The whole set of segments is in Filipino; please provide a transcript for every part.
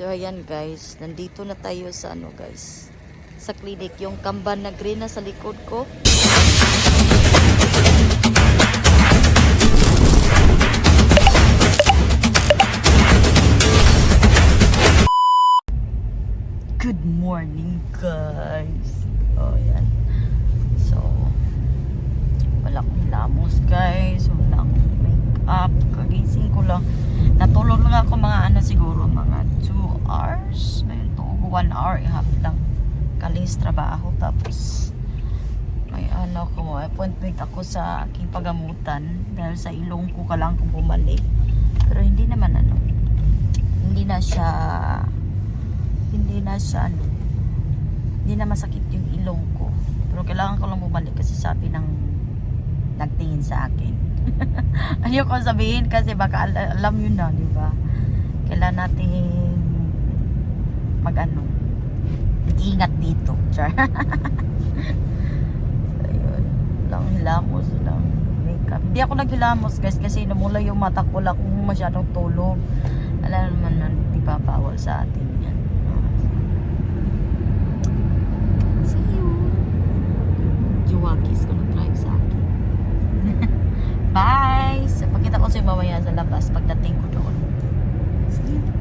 So ayan guys, nandito na tayo sa ano guys, sa clinic. Yung kamban na green na sa likod ko. Good morning guys. Oh yan. So, wala akong lamos guys. Walang makeup. Kagising ko lang. Natulog lang ako mga ano siguro mga 2 hours. To 1 hour and half lang. Kalis trabaho tapos may ano ko appointment ako sa aking pagamutan dahil sa ilong ko ka lang kung bumalik. Pero hindi naman ano. Hindi na siya hindi na siya ano. Hindi na masakit yung ilong ko. Pero kailangan ko lang bumalik kasi sabi ng nagtingin sa akin. Ayoko sabihin kasi baka al- alam yun na, di ba? Kailangan natin mag-ano, ingat dito. Char. so, yun. Lang hilamos lang makeup. Hindi ako naghilamos guys kasi namula yung mata ko lang kung masyadong tulog. Alam naman na di ba bawal sa atin yan. See you. Juwakis. Bye! So, pakita ko sa'yo mamaya sa labas pagdating ko doon. See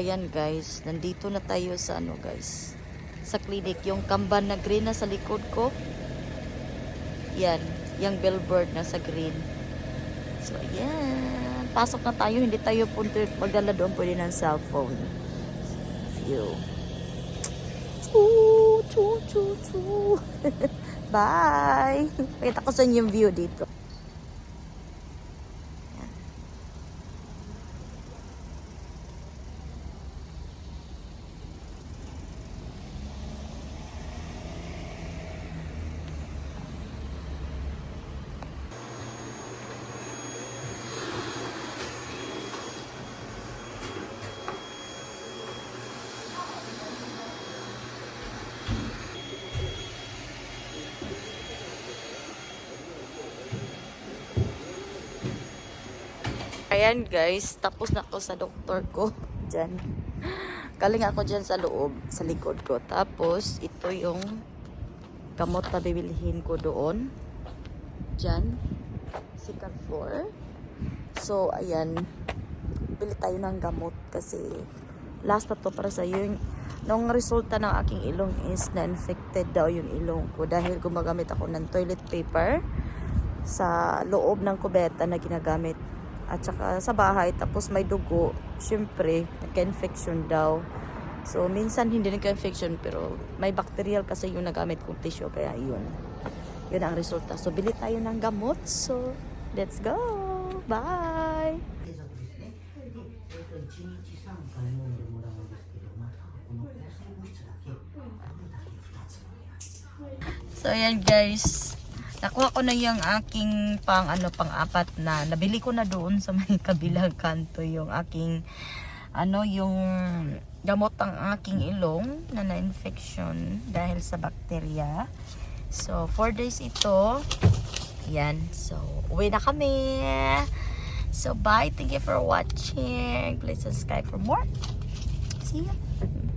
ayan guys, nandito na tayo sa ano guys, sa clinic. Yung kamban na green na sa likod ko. Yan, yung billboard na sa green. So ayan, pasok na tayo. Hindi tayo punta magdala doon pwede ng cellphone. View. Choo, choo, choo, choo. Bye! Pakita ko sa inyo yung view dito. Ayan guys, tapos na ako sa doktor ko. Diyan. Galing ako dyan sa loob, sa likod ko. Tapos, ito yung gamot na bibilihin ko doon. Diyan. Second floor. So, ayan. Bili tayo ng gamot kasi last na to para sa yung nung resulta ng aking ilong is na-infected daw yung ilong ko dahil gumagamit ako ng toilet paper sa loob ng kubeta na ginagamit at saka sa bahay tapos may dugo syempre nagka-infection daw. So minsan hindi nagka-infection pero may bacterial kasi yung nagamit kong tissue kaya yun. Yun ang resulta. So bili tayo ng gamot. So let's go! Bye! So, ayan guys nakuha ko na yung aking pang ano pang apat na nabili ko na doon sa may kabilang kanto yung aking ano yung gamot ang aking ilong na na-infection dahil sa bakterya. So 4 days ito. Yan. So uwi na kami. So bye. Thank you for watching. Please subscribe for more. See ya.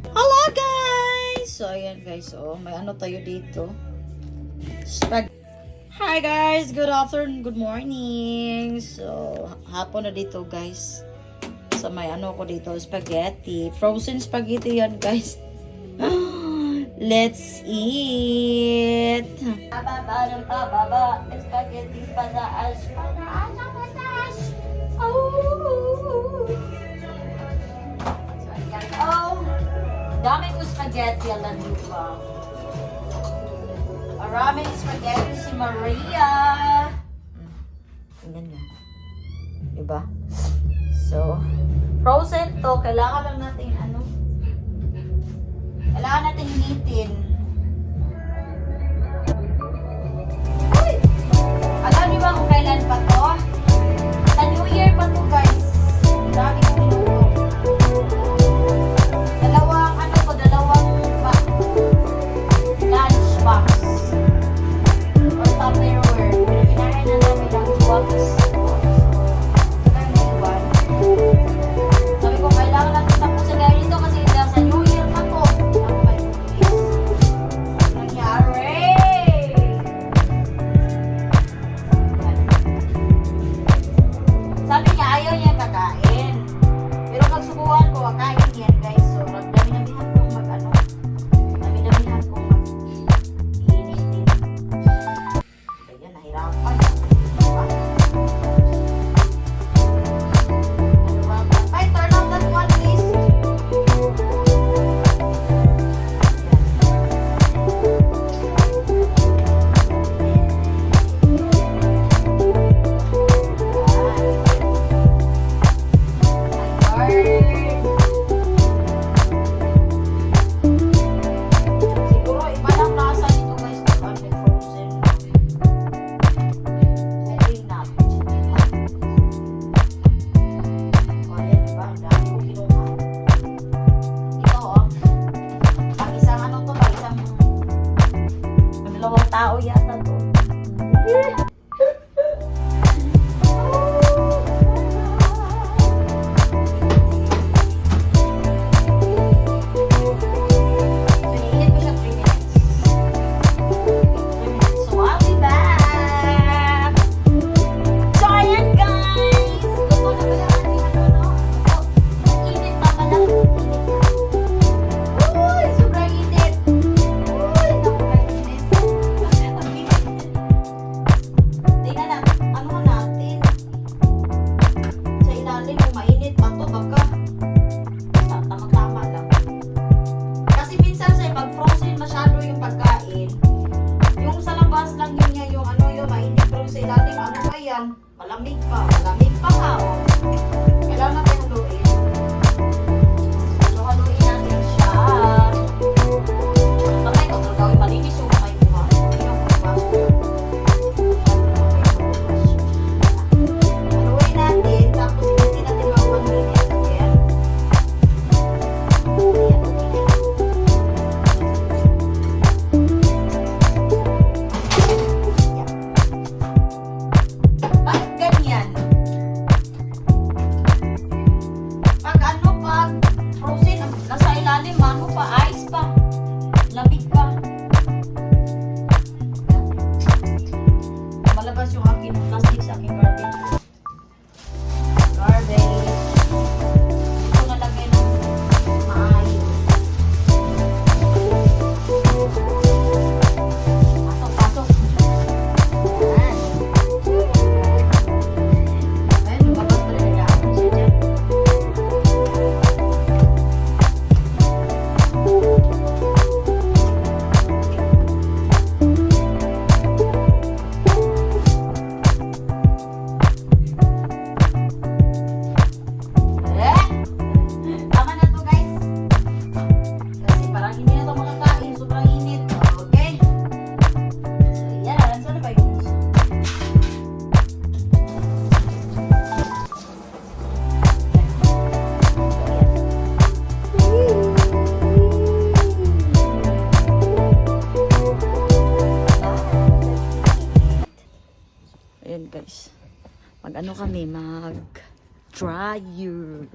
Hello guys! So ayan guys, oh, may ano tayo dito. Spag Hi guys! Good afternoon, good morning! So, hapon na dito guys. So, may ano ko dito, spaghetti. Frozen spaghetti yan guys. Let's eat! Pababa ng pababa, spaghetti pataas, pataas, pataas! Oh! So, ayan. Oh! Dami ko spaghetti, alam niyo ba? Maraming spaghetti si Maria. Tingnan niyo. Diba? So, frozen to. Kailangan lang natin ano. Kailangan natin hinitin. Alam niyo ba kung kailan pa to? Kami, mag dryer.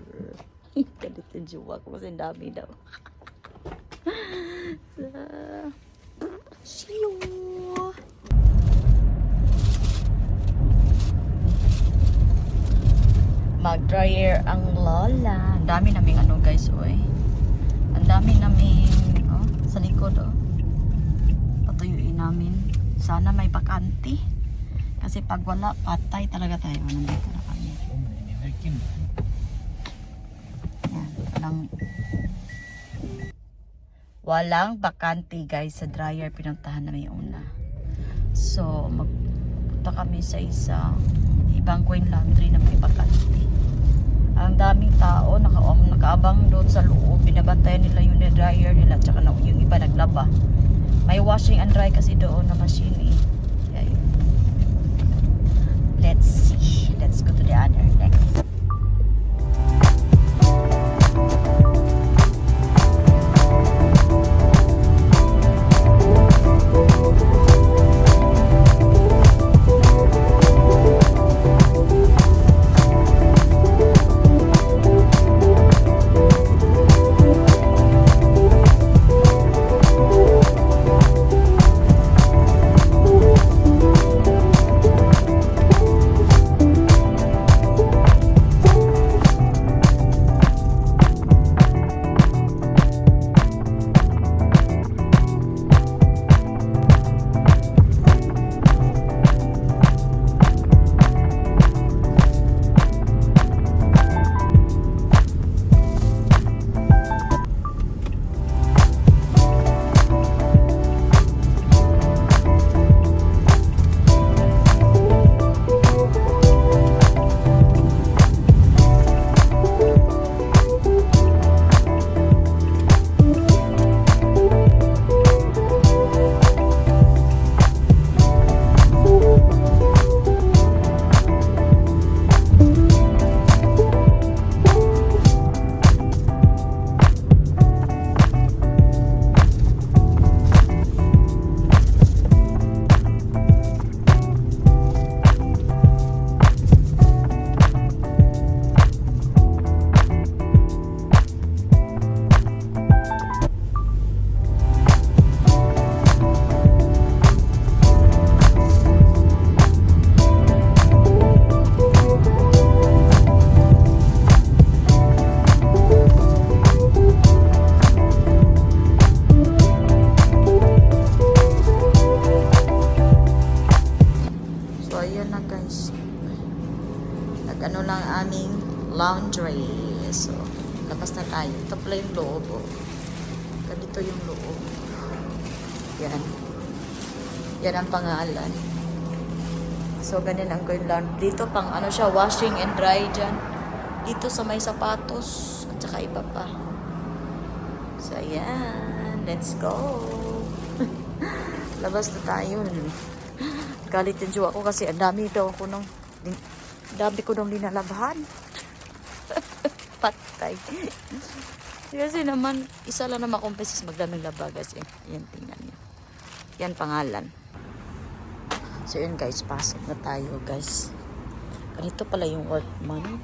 Galit yung jowa ko kasi dami daw. Sa... Siyo! Mag-dryer ang lola. Ang dami naming ano guys, oy. Ang dami naming, oh, sa likod, oh. Patuyuin namin. Sana may bakante. Kasi pag wala, patay talaga tayo. Nandito na kami. Yan, walang walang bakante guys sa dryer pinuntahan namin yung una. So, magpunta kami sa isang ibang coin laundry na may bakante. Ang daming tao, naka, um, nakaabang doon sa loob. Binabantayan nila yung dryer nila, tsaka na, yung iba naglaba. May washing and dry kasi doon na machine eh. Let's see. Let's go to the other next. Yan ang pangalan. So, ganun ang laundry. Dito pang ano siya, washing and dry dyan. Dito sa may sapatos. At saka iba pa. So, ayan. Let's go. labas na tayo. Galit yung jowa ko kasi ang dami daw ako nung dami ko nung linalabahan. Patay. kasi naman, isa lang naman akong beses magdaming laba kasi. Yan, tingnan niyo. Yan pangalan. So yun guys, pasok na tayo guys. Ganito pala yung workman.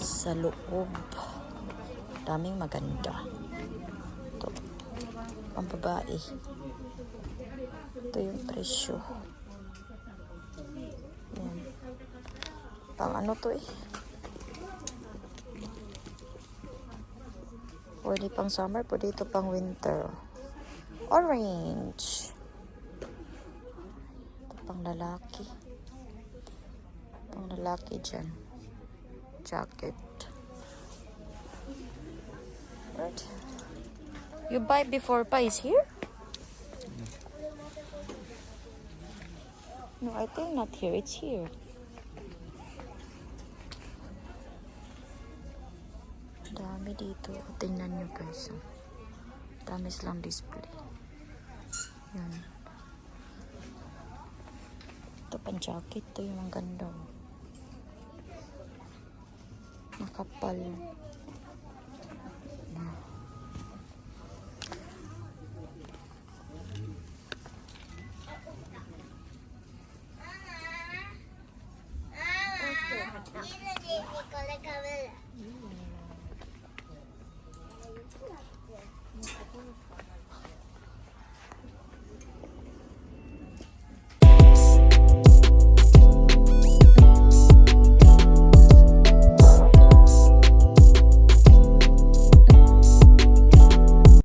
Sa loob. Daming maganda. Ito. Ang babae. Ito yung presyo. Yan. Pang ano to eh. Pwede pang summer, pwede ito pang winter. Orange. Ito pang lalaki. Pang lalaki dyan. Jacket. Right. You buy before pa is here? No, I think not here. It's here. Dami dito. Tingnan nyo guys. oh. Dami silang display. Yan. Ito pang jacket. Ito yung ang ganda. oh. Makapal.